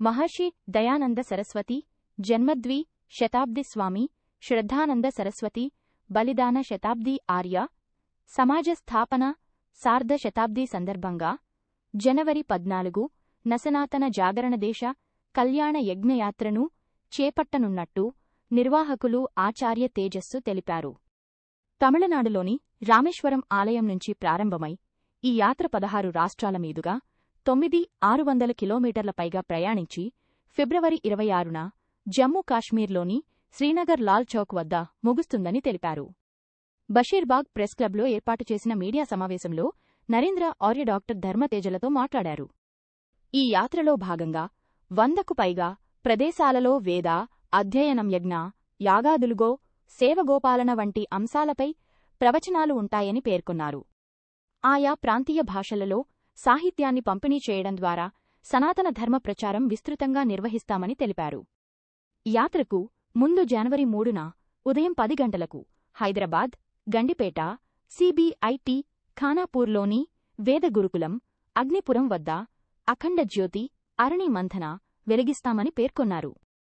మహర్షి దయానంద సరస్వతి జన్మద్వి శతాబ్ది స్వామి శ్రద్ధానంద సరస్వతి బలిదాన శతాబ్ది ఆర్య సమాజ స్థాపన సార్ధ శతాబ్ది సందర్భంగా జనవరి పద్నాలుగు నసనాతన జాగరణ దేశ కళ్యాణ యజ్ఞయాత్రను చేపట్టనున్నట్టు నిర్వాహకులు ఆచార్య తేజస్సు తెలిపారు. తమిళనాడులోని రామేశ్వరం ఆలయం నుంచి ప్రారంభమై ఈ యాత్ర పదహారు రాష్ట్రాల మీదుగా తొమ్మిది ఆరు వందల కిలోమీటర్ల పైగా ప్రయాణించి ఫిబ్రవరి ఇరవై ఆరున జమ్మూ కాశ్మీర్లోని శ్రీనగర్ లాల్ చౌక్ వద్ద ముగుస్తుందని తెలిపారు. బషీర్బాగ్ ప్రెస్ క్లబ్లో ఏర్పాటు చేసిన మీడియా సమావేశంలో నరేంద్ర ఆర్య డాక్టర్ ధర్మతేజలతో మాట్లాడారు. ఈ యాత్రలో భాగంగా వందకు పైగా ప్రదేశాలలో వేద అధ్యయనం యజ్ఞ యాగాదులుగో సేవగోపాలన వంటి అంశాలపై ప్రవచనాలు ఉంటాయని పేర్కొన్నారు. ఆయా ప్రాంతీయ భాషలలో సాహిత్యాన్ని పంపిణీ చేయడం ద్వారా సనాతన ధర్మ ప్రచారం విస్తృతంగా నిర్వహిస్తామని తెలిపారు. యాత్రకు ముందు జనవరి మూడున ఉదయం పది గంటలకు హైదరాబాద్ గండిపేట సిబిఐటి ఖానాపూర్లోని వేదగురుకులం అగ్నిపురం వద్ద అఖండ జ్యోతి అరణి మంథన వెలిగిస్తామని పేర్కొన్నారు.